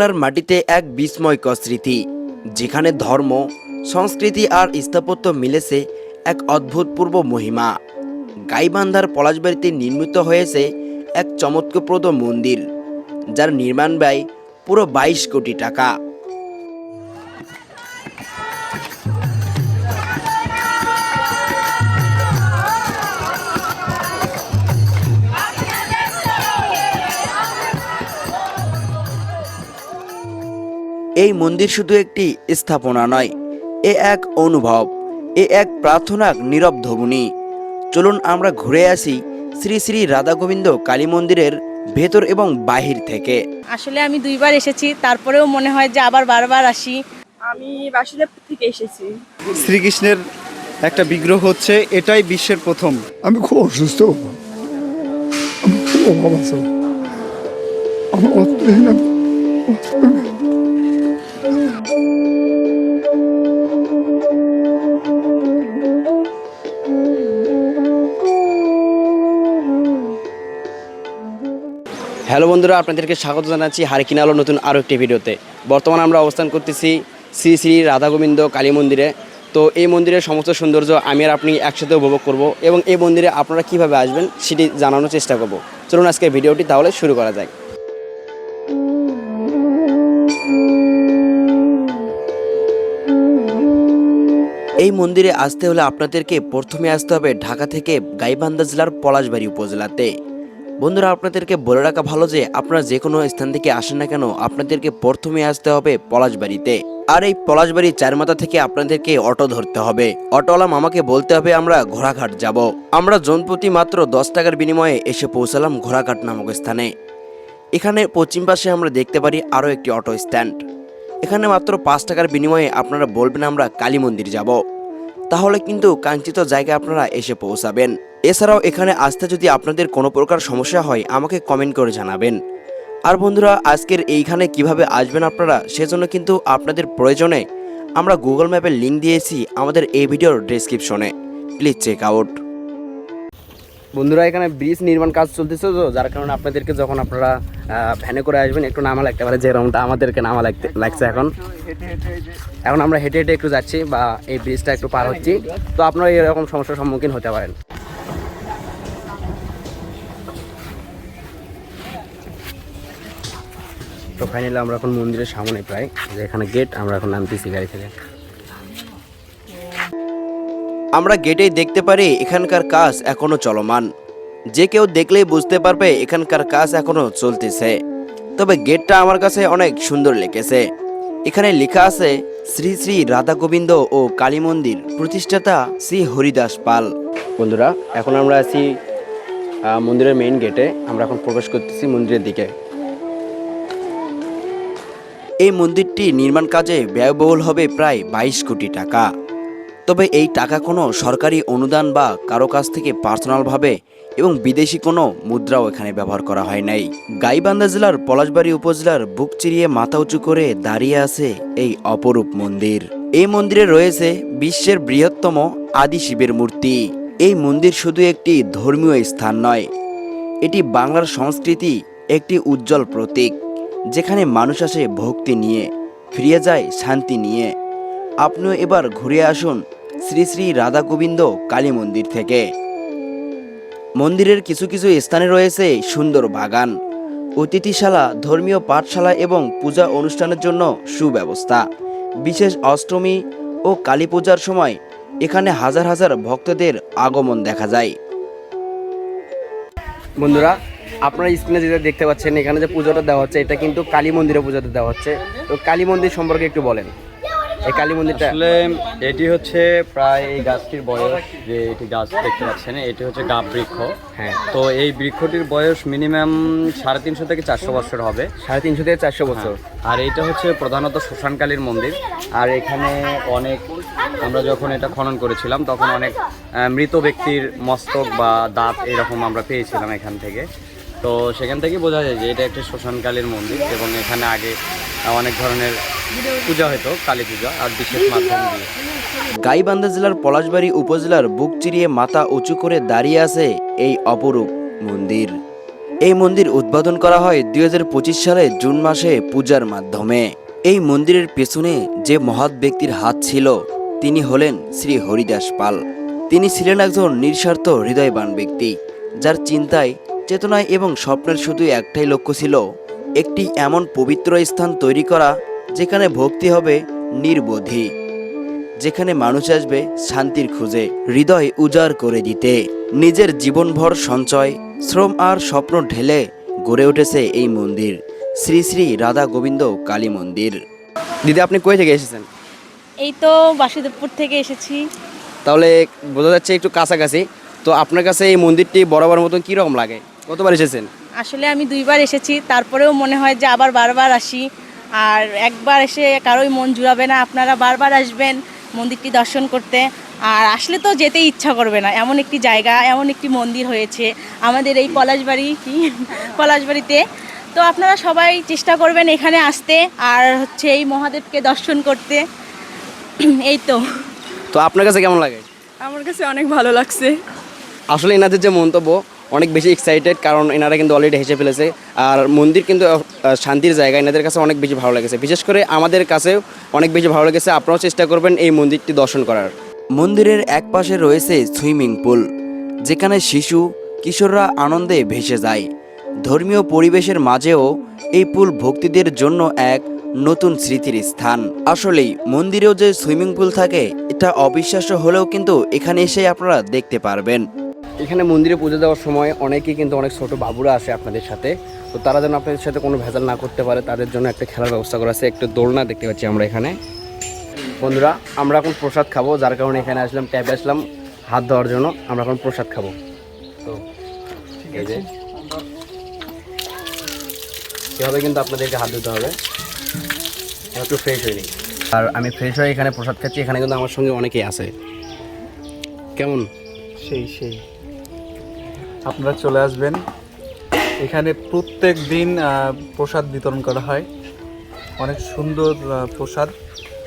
বাংলার মাটিতে এক বিস্ময়কর স্মৃতি, যেখানে ধর্ম, সংস্কৃতি আর স্থাপত্য মিলেছে এক অদ্ভুতপূর্ব মহিমা। গাইবান্ধার পলাশবাড়িতে নির্মিত হয়েছে এক চমৎকপ্রদ মন্দির, যার নির্মাণ ব্যয় পুরো বাইশ কোটি টাকা। এই মন্দির শুধু একটি স্থাপনা নয় এ এক অনুভব এ এক প্রার্থনার নীরব ধ্বনি। চলুন আমরা ঘুরে আসি শ্রী শ্রী রাধা গোবিন্দ কালী মন্দিরের ভেতর এবং বাহির থেকে। আসলে আমি দুইবার এসেছি তারপরেও মনে হয় যে আবার বারবার আসি। আমি বাসুদেব থেকে এসেছি। শ্রীকৃষ্ণের একটা বিগ্রহ হচ্ছে এটাই বিশ্বের প্রথম। আমি খুব অসুস্থ। আমি খুব অভাব আছে। আমার হ্যালো বন্ধুরা, আপনাদেরকে স্বাগত জানাচ্ছি হারিকিন আলো নতুন আরও একটি ভিডিওতে। বর্তমানে আমরা অবস্থান করতেছি শ্রী শ্রী রাধা গোবিন্দ কালী মন্দিরে। তো এই মন্দিরের সমস্ত সৌন্দর্য আমি আর আপনি একসাথে উপভোগ করব এবং এই মন্দিরে আপনারা কীভাবে আসবেন সেটি জানানোর চেষ্টা করব। চলুন আজকে ভিডিওটি তাহলে শুরু করা যায় এই মন্দিরে আসতে হলে আপনাদেরকে প্রথমে আসতে হবে ঢাকা থেকে গাইবান্ধা জেলার পলাশবাড়ি উপজেলাতে। বন্ধুরা, আপনাদেরকে বলে রাখা ভালো যে আপনারা যে কোনো স্থান থেকে আসেন না কেন, আপনাদেরকে প্রথমে আসতে হবে পলাশবাড়িতে। আর এই পলাশবাড়ি চারমাথা থেকে আপনাদেরকে অটো ধরতে হবে। অটোওয়ালা মামাকে বলতে হবে, আমরা ঘোড়াঘাট যাব। আমরা জনপ্রতি মাত্র দশ টাকার বিনিময়ে এসে পৌঁছালাম ঘোড়াঘাট নামক স্থানে। এখানে পশ্চিম পাশে আমরা দেখতে পারি আরও একটি অটো স্ট্যান্ড। এখানে মাত্র পাঁচ টাকার বিনিময়ে আপনারা বলবেন, আমরা কালী মন্দির যাব। তাহলে কিন্তু কাঙ্ক্ষিত জায়গায় আপনারা এসে পৌঁছাবেন। এছাড়াও এখানে আসতে যদি আপনাদের কোনো প্রকার সমস্যা হয়, আমাকে কমেন্ট করে জানাবেন। আর বন্ধুরা, আজকের এইখানে কীভাবে আসবেন আপনারা, সেজন্য কিন্তু আপনাদের প্রয়োজনে আমরা গুগল ম্যাপের লিঙ্ক দিয়েছি আমাদের এই ভিডিওর ডেসক্রিপশনে প্লিজ চেক আউট বন্ধুরা, এখানে ব্রিজ নির্মাণ কাজ চলতেছে তো, যার কারণে আপনাদেরকে যখন আপনারা ভ্যানে করে আসবেন, একটু নামা লাগতে পারে যেরকমটা আমাদেরকে নামা লাগতে, লাগছে এখন। এখন আমরা হেঁটে হেঁটে একটু যাচ্ছি বা এই ব্রিজটা একটু পার হচ্ছি। তো আপনারা এরকম সমস্যার সম্মুখীন হতে পারেন। তো ফাইনালি আমরা এখন মন্দিরের সামনে প্রায় যে এখানে গেট আমরা এখন নামতেছি গাড়ি থেকে। আমরা গেটেই দেখতে পারি এখানকার কাজ এখনও চলমান। যে কেউ দেখলেই বুঝতে পারবে এখানকার কাজ এখনও চলতেছে। তবে গেটটা আমার কাছে অনেক সুন্দর লেগেছে। এখানে লেখা আছে, শ্রী শ্রী রাধা গোবিন্দ ও কালী মন্দির প্রতিষ্ঠাতা শ্রী হরিদাস পাল। বন্ধুরা, এখন আমরা আছি মন্দিরের মেইন গেটে আমরা এখন প্রবেশ করতেছি মন্দিরের দিকে। এই মন্দিরটি নির্মাণ কাজে ব্যয়বহুল হবে প্রায় বাইশ কোটি টাকা। তবে এই টাকা কোনো সরকারি অনুদান বা কারও কাছ থেকে পার্সোনালভাবে এবং বিদেশি কোনো মুদ্রাও এখানে ব্যবহার করা হয় নাই। গাইবান্ধা জেলার পলাশবাড়ি উপজেলার বুক চিরিয়ে মাথা উঁচু করে দাঁড়িয়ে আছে এই অপরূপ মন্দির। এই মন্দিরে রয়েছে বিশ্বের বৃহত্তম আদি শিবের মূর্তি। এই মন্দির শুধু একটি ধর্মীয় স্থান নয়, এটি বাংলার সংস্কৃতি একটি উজ্জ্বল প্রতীক, যেখানে মানুষ আসে ভক্তি নিয়ে, ফিরে যায় শান্তি নিয়ে। আপনিও এবার ঘুরে আসুন শ্রী শ্রী রাধা গোবিন্দ কালী মন্দির থেকে। মন্দিরের কিছু কিছু স্থানে রয়েছে সুন্দর বাগান, অতিথিশালা, ধর্মীয় পাঠশালা এবং পূজা অনুষ্ঠানের জন্য সুব্যবস্থা। বিশেষ অষ্টমী ও কালী পূজার সময় এখানে হাজার হাজার ভক্তদের আগমন দেখা যায়। বন্ধুরা, আপনারা স্ক্রিনে যেটা দেখতে পাচ্ছেন, এখানে যে পুজোটা দেওয়া হচ্ছে, এটা কিন্তু কালী মন্দিরে পুজোটা দেওয়া হচ্ছে। তো কালী মন্দির সম্পর্কে একটু বলেন। এই কালী মন্দিরটা? আসলে এটি হচ্ছে প্রায় এই গাছটির বয়স যে এটি গাছ দেখতে পাচ্ছেন এটি হচ্ছে গাব বৃক্ষ। হ্যাঁ। তো এই বৃক্ষটির বয়স মিনিমাম সাড়ে তিনশো থেকে চারশো বছর হবে। সাড়ে তিনশো থেকে চারশো বছর। আর এটা হচ্ছে প্রধানত শ্মশানকালীর মন্দির। আর এখানে অনেক আমরা যখন এটা খনন করেছিলাম তখন অনেক মৃত ব্যক্তির মস্তক বা দাঁত এরকম আমরা পেয়েছিলাম এখান থেকে। তো সেখান থেকে বোঝা যায় যে এটা একটি শ্মশানকালীর মন্দির এবং এখানে আগে অনেক ধরনের পূজা হতো, কালী পূজা আর বিশেষ মাধ্যম দিয়ে। গাইবান্ধা জেলার পলাশবাড়ি উপজেলার বুক চিরিয়ে মাথা উঁচু করে দাঁড়িয়ে আছে এই অপরূপ মন্দির। এই মন্দির উদ্বোধন করা হয় দুই সালে জুন মাসে পূজার মাধ্যমে। এই মন্দিরের পেছনে যে মহৎ ব্যক্তির হাত ছিল, তিনি হলেন শ্রী হরিদাস পাল। তিনি ছিলেন একজন নিঃস্বার্থ হৃদয়বান ব্যক্তি, যার চিন্তায় চেতনায় এবং স্বপ্নের শুধু একটাই লক্ষ্য ছিল একটি এমন পবিত্র স্থান তৈরি করা যেখানে ভক্তি হবে নির্বোধী যেখানে মানুষ আসবে শান্তির খুঁজে হৃদয় উজাড় করে দিতে। নিজের জীবনভর সঞ্চয় শ্রম আর স্বপ্ন ঢেলে গড়ে উঠেছে এই মন্দির শ্রী শ্রী রাধা গোবিন্দ কালী মন্দির। দিদি আপনি কই থেকে এসেছেন? এই তো বাসুদেবপুর থেকে এসেছি। তাহলে বোঝা যাচ্ছে একটু কাছাকাছি তো আপনার কাছে এই মন্দিরটি বরাবর মতন কীরকম লাগে? কতবার এসেছেন? আসলে আমি দুইবার এসেছি তারপরেও মনে হয় যে আবার বারবার আসি। আর একবার এসে কারোই মন জুড়াবে না আপনারা বারবার আসবেন মন্দিরটি দর্শন করতে। আর আসলে তো যেতেই ইচ্ছা করবে না এমন একটি জায়গা এমন একটি মন্দির হয়েছে আমাদের এই পলাশবাড়ি কি? পলাশবাড়িতে। তো আপনারা সবাই চেষ্টা করবেন এখানে আসতে আর হচ্ছে এই মহাদেবকে দর্শন করতে। এই তো। তো আপনার কাছে কেমন লাগে? আমার কাছে অনেক ভালো লাগছে। আসলে এনাদের যে মন্তব্য অনেক বেশি এক্সাইটেড কারণ এনারা কিন্তু অলরেডি হেসে ফেলেছে। আর মন্দির কিন্তু শান্তির জায়গা, এনাদের কাছে অনেক বেশি ভালো লেগেছে। বিশেষ করে আমাদের কাছেও অনেক বেশি ভালো লেগেছে। আপনারাও চেষ্টা করবেন এই মন্দিরটি দর্শন করার। মন্দিরের এক পাশে রয়েছে সুইমিং পুল, যেখানে শিশু, কিশোররা আনন্দে ভেসে যায়। ধর্মীয় পরিবেশের মাঝেও এই পুল ভক্তিদের জন্য এক নতুন স্মৃতির স্থান। আসলেই, মন্দিরেও যে সুইমিং পুল থাকে, এটা অবিশ্বাস্য হলেও কিন্তু এখানে এসে আপনারা দেখতে পারবেন। এখানে মন্দিরে পুজো দেওয়ার সময় অনেকেই কিন্তু অনেক ছোট বাবুরা আসে আপনাদের সাথে। তো তারা যেন আপনাদের সাথে কোনো ভেজাল না করতে পারে তাদের জন্য একটা খেলার ব্যবস্থা করা আছে একটু দোলনা দেখতে পাচ্ছি আমরা এখানে। বন্ধুরা আমরা এখন প্রসাদ খাব যার কারণে এখানে আসলাম ট্যাবে আসলাম হাত ধোয়ার জন্য আমরা এখন প্রসাদ খাব। তো এই যে। এভাবে কিন্তু আপনাদেরকে হাত ধুতে হবে। একটু ফ্রেশ হয়নি আর আমি ফ্রেশ হয়ে এখানে প্রসাদ খাচ্ছি এখানে কিন্তু আমার সঙ্গে অনেকেই আছে। কেমন? সেই সেই। আপনারা চলে আসবেন। এখানে প্রত্যেক দিন প্রসাদ বিতরণ করা হয়। অনেক সুন্দর প্রসাদ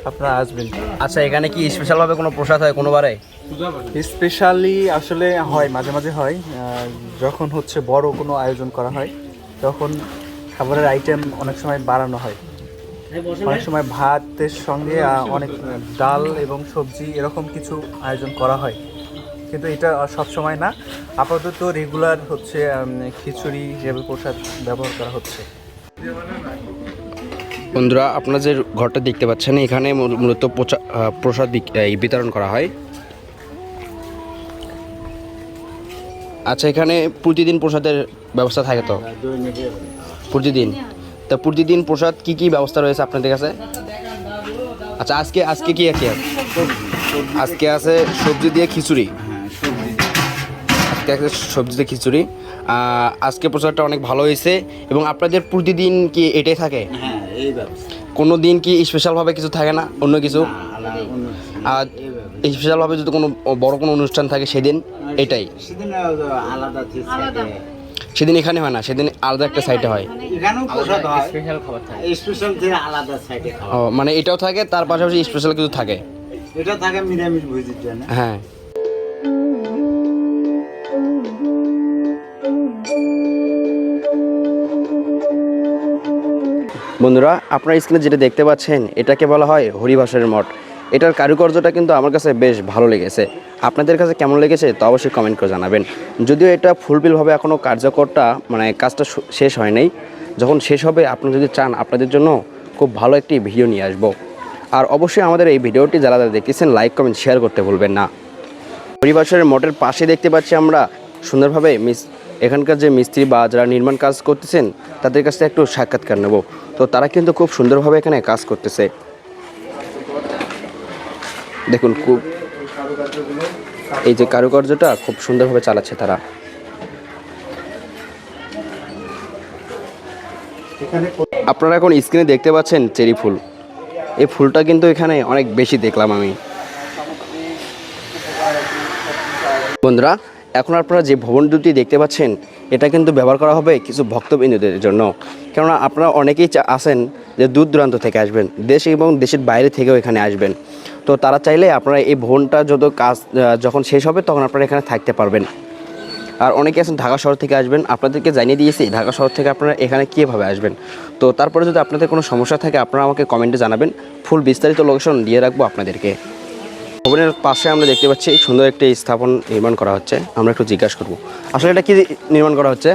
আপনারা আসবেন। আচ্ছা এখানে কি স্পেশালভাবে কোনো প্রসাদ হয় কোনোবারে? স্পেশালি আসলে হয় মাঝে মাঝে হয়। যখন হচ্ছে বড় কোনো আয়োজন করা হয় তখন খাবারের আইটেম অনেক সময় বাড়ানো হয়। অনেক সময় ভাতের সঙ্গে অনেক ডাল এবং সবজি এরকম কিছু আয়োজন করা হয়। কিন্তু এটা সব সময় না। আপাতত রেগুলার হচ্ছে খিচুড়ি হিসেবে প্রসাদ ব্যবহার করা হচ্ছে। বন্ধুরা, আপনারা যে ঘরটা দেখতে পাচ্ছেন, এখানে মূলত প্রসাদ বিতরণ করা হয়। আচ্ছা এখানে প্রতিদিন প্রসাদের ব্যবস্থা থাকে তো? প্রতিদিন। তা প্রতিদিন প্রসাদ কি কি ব্যবস্থা রয়েছে আপনাদের কাছে? আচ্ছা আজকে আজকে কি আছে? আজকে আছে সবজি দিয়ে খিচুড়ি। আজকে আছে সবজি দিয়ে খিচুড়ি। আজকে প্রসাদটা অনেক ভালো হয়েছে এবং আপনাদের প্রতিদিন কি এটাই থাকে? কোনো দিন কি স্পেশালভাবে কিছু থাকে না? অন্য কিছু? আর স্পেশালভাবে যদি কোনো বড় কোনো অনুষ্ঠান থাকে সেদিন এটাই। সেদিন আলাদা থাকে। সেদিন এখানে হয় না সেদিন আলাদা একটা সাইডে হয়। এখানেও প্রসাদ হয়। স্পেশাল থেকে। আলাদা সাইডে খাওয়া ও মানে এটাও থাকে তার পাশাপাশি স্পেশাল কিছু থাকে। এটা হ্যাঁ। বন্ধুরা, আপনার স্ক্রিনে যেটা দেখতে পাচ্ছেন, এটাকে বলা হয় হরিভাষার মঠ। এটার কারুকার্যটা কিন্তু আমার কাছে বেশ ভালো লেগেছে। আপনাদের কাছে কেমন লেগেছে তো অবশ্যই কমেন্ট করে জানাবেন। যদিও এটা ফুলফিলভাবে এখনও কার্যকরটা মানে কাজটা শেষ হয় নাই। যখন শেষ হবে, আপনি যদি চান, আপনাদের জন্য খুব ভালো একটি ভিডিও নিয়ে আসব। আর অবশ্যই আমাদের এই ভিডিওটি যারা যারা দেখতেছেন লাইক কমেন্ট শেয়ার করতে ভুলবেন না। হরিবাসরের মঠের পাশে দেখতে পাচ্ছি আমরা সুন্দরভাবে মিস এখানকার যে মিস্ত্রি বা যারা নির্মাণ কাজ করতেছেন, তাদের কাছ থেকে একটু সাক্ষাৎকার নেব। তো তারা কিন্তু খুব সুন্দরভাবে এখানে কাজ করতেছে। দেখুন, খুব এই যে কারুকার্যটা খুব সুন্দরভাবে চালাচ্ছে তারা। আপনারা এখন স্ক্রিনে দেখতে পাচ্ছেন চেরি ফুল। এই ফুলটা কিন্তু এখানে অনেক বেশি দেখলাম আমি। বন্ধুরা এখন আপনারা যে ভবন দুটি দেখতে পাচ্ছেন, এটা কিন্তু ব্যবহার করা হবে কিছু ভক্তবিন্দুদের জন্য। কেননা আপনারা অনেকেই আছেন যে দূর দূরান্ত থেকে আসবেন, দেশ এবং দেশের বাইরে থেকেও এখানে আসবেন। তো তারা চাইলে আপনারা এই ভবনটা যত কাজ যখন শেষ হবে তখন আপনারা এখানে থাকতে পারবেন। আর অনেকে আছেন ঢাকা শহর থেকে আসবেন, আপনাদেরকে জানিয়ে দিয়েছি ঢাকা শহর থেকে আপনারা এখানে কীভাবে আসবেন। তো তারপরে যদি আপনাদের কোনো সমস্যা থাকে, আপনারা আমাকে কমেন্টে জানাবেন। ফুল বিস্তারিত লোকেশন দিয়ে রাখব আপনাদেরকে। ভবনের পাশে আমরা দেখতে পাচ্ছি সুন্দর একটি স্থাপন নির্মাণ করা হচ্ছে। আমরা একটু জিজ্ঞাসা করব, আসলে এটা কি নির্মাণ করা হচ্ছে?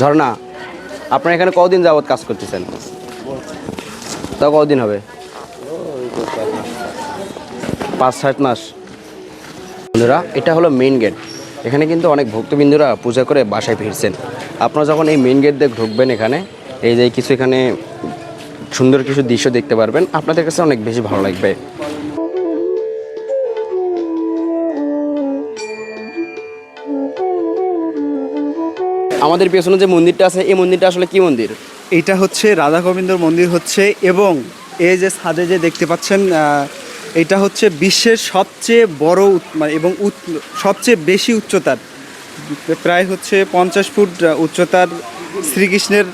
ঝর্ণা, আপনারা এখানে কতদিন যাবত কাজ করতেছেন? তাও কতদিন হবে? পাঁচ সাত মাস। বন্ধুরা, এটা হলো মেইন গেট এখানে কিন্তু অনেক ভক্তবিন্দুরা পূজা করে বাসায় ফিরছেন। আপনারা যখন এই মেইন গেট দিয়ে ঢুকবেন এখানে, এই যে কিছু এখানে সুন্দর কিছু দৃশ্য দেখতে পারবেন। আপনাদের কাছে অনেক বেশি ভালো লাগবে। আমাদের পেছনে যে মন্দিরটা আছে, এই মন্দিরটা আসলে কি মন্দির? এইটা হচ্ছে রাধা গোবিন্দর মন্দির হচ্ছে এবং এই যে ছাদে যে দেখতে পাচ্ছেন এটা হচ্ছে বিশ্বের সবচেয়ে বড় মানে এবং সবচেয়ে বেশি উচ্চতার, প্রায় হচ্ছে পঞ্চাশ ফুট উচ্চতার শ্রীকৃষ্ণের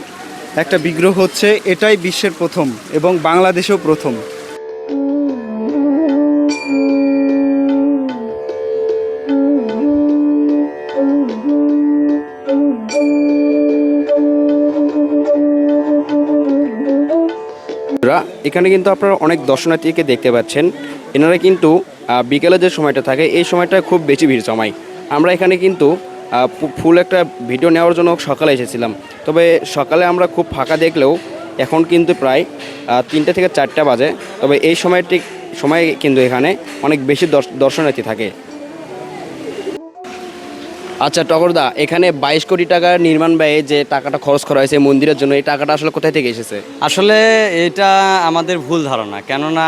একটা বিগ্রহ হচ্ছে, এটাই বিশ্বের প্রথম এবং বাংলাদেশেও প্রথম। বন্ধুরা, এখানে কিন্তু আপনারা অনেক দর্শনার্থীকে দেখতে পাচ্ছেন। এনারা কিন্তু বিকেলে যে সময়টা থাকে এই সময়টা খুব বেশি ভিড় জমায়। আমরা এখানে কিন্তু ফুল একটা ভিডিও নেওয়ার জন্য সকালে এসেছিলাম। তবে সকালে আমরা খুব ফাঁকা দেখলেও এখন কিন্তু প্রায় তিনটে থেকে চারটা বাজে। তবে এই সময়টি সময় কিন্তু এখানে অনেক বেশি দর্শ- দর্শনার্থী থাকে। আচ্ছা টগরদা এখানে বাইশ কোটি টাকার নির্মাণ ব্যয়ে যে টাকাটা খরচ করা হয়েছে মন্দিরের জন্য এই টাকাটা আসলে কোথায় থেকে এসেছে? আসলে এটা আমাদের ভুল ধারণা কেননা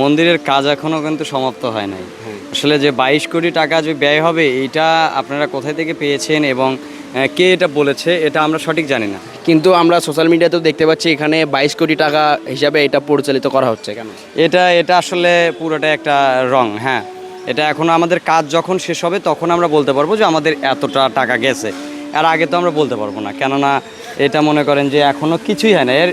মন্দিরের কাজ এখনও কিন্তু সমাপ্ত হয় নাই। আসলে যে বাইশ কোটি টাকা যে ব্যয় হবে এটা আপনারা কোথায় থেকে পেয়েছেন এবং কে এটা বলেছে এটা আমরা সঠিক জানি না। কিন্তু আমরা সোশ্যাল মিডিয়াতেও দেখতে পাচ্ছি এখানে বাইশ কোটি টাকা হিসাবে এটা পরিচালিত করা হচ্ছে কেন? এটা এটা আসলে পুরোটা একটা রং হ্যাঁ। এটা এখন আমাদের কাজ যখন শেষ হবে, তখন আমরা বলতে পারব যে আমাদের এতটা টাকা গেছে। আর আগে তো আমরা বলতে পারব না, কেননা এটা মনে করেন যে এখনও কিছুই হয় না। এর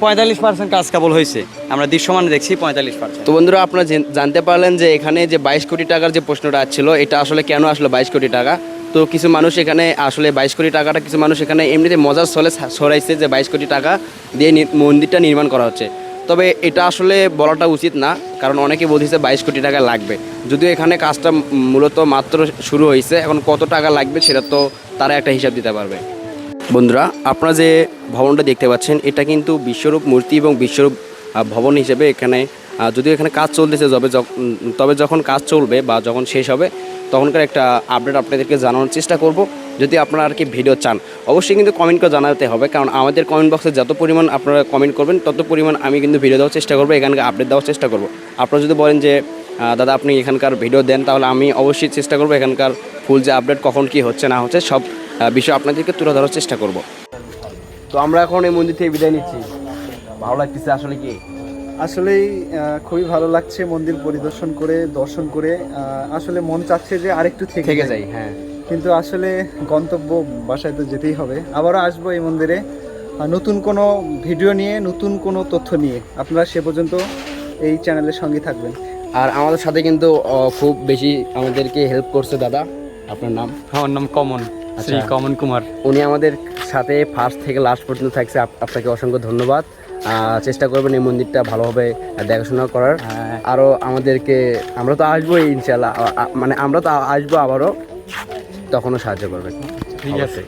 পঁয়তাল্লিশ পার্সেন্ট কাজ কেবল হয়েছে। আমরা দৃশ্যমান দেখছি পঁয়তাল্লিশ পার্সেন্ট তো বন্ধুরা, আপনারা জানতে পারলেন যে এখানে যে বাইশ কোটি টাকার যে প্রশ্নটা ছিল, এটা আসলে কেন আসলো বাইশ কোটি টাকা? তো কিছু মানুষ এখানে আসলে বাইশ কোটি টাকাটা, কিছু মানুষ এখানে এমনিতে মজার ছলে ছা- ছড়াইছে যে বাইশ কোটি টাকা দিয়ে মন্দিরটা নির্মাণ করা হচ্ছে। তবে এটা আসলে বলাটা উচিত না, কারণ অনেকে বলতেছে বাইশ কোটি টাকা লাগবে। যদিও এখানে কাজটা মূলত মাত্র শুরু হয়েছে, এখন কত টাকা লাগবে সেটা তো তারা একটা হিসাব দিতে পারবে। বন্ধুরা, আপনারা যে ভবনটা দেখতে পাচ্ছেন, এটা কিন্তু বিশ্বরূপ মূর্তি এবং বিশ্বরূপ ভবন হিসেবে এখানে যদিও এখানে কাজ চলতেছে তবে যখন কাজ চলবে বা যখন শেষ হবে তখনকার একটা আপডেট আপনাদেরকে জানানোর চেষ্টা করব। যদি আপনারা আর কি ভিডিও চান, অবশ্যই কিন্তু কমেন্ট করে জানাতে হবে। কারণ আমাদের কমেন্ট বক্সে যত পরিমাণ আপনারা কমেন্ট করবেন, তত পরিমাণ আমি কিন্তু ভিডিও দেওয়ার চেষ্টা করব, এখানকার আপডেট দেওয়ার চেষ্টা করব। আপনারা যদি বলেন যে দাদা আপনি এখানকার ভিডিও দেন, তাহলে আমি অবশ্যই চেষ্টা করব এখানকার ফুল যে আপডেট কখন কি হচ্ছে, না হচ্ছে, সব বিষয় আপনাদেরকে তুলে ধরার চেষ্টা করব। তো আমরা এখন এই মন্দির থেকে বিদায় নিচ্ছি। ভালো লাগতেছে আসলে কি? আসলেই খুবই ভালো লাগছে মন্দির পরিদর্শন করে দর্শন করে। আসলে মন চাচ্ছে যে আরেকটু থেকে যাই। হ্যাঁ। কিন্তু আসলে গন্তব্য বাসায় তো যেতেই হবে। আবারও আসব এই মন্দিরে। নতুন কোনো ভিডিও নিয়ে নতুন কোনো তথ্য নিয়ে আপনারা সে পর্যন্ত এই চ্যানেলের সঙ্গে থাকবেন। আর আমাদের সাথে কিন্তু খুব বেশি আমাদেরকে হেল্প করছে দাদা। আপনার নাম? আমার নাম কমন শ্রী কমন কুমার। উনি আমাদের সাথে ফার্স্ট থেকে লাস্ট পর্যন্ত থাকছে। আপ- আপনাকে অসংখ্য ধন্যবাদ। চেষ্টা করবেন এই মন্দিরটা ভালোভাবে দেখাশোনা করার। আরও আমাদেরকে আমরা তো আসবোই ইনশাল্লাহ মানে আমরা তো আসব আবারও তখনও সাহায্য করবেন ঠিক আছে।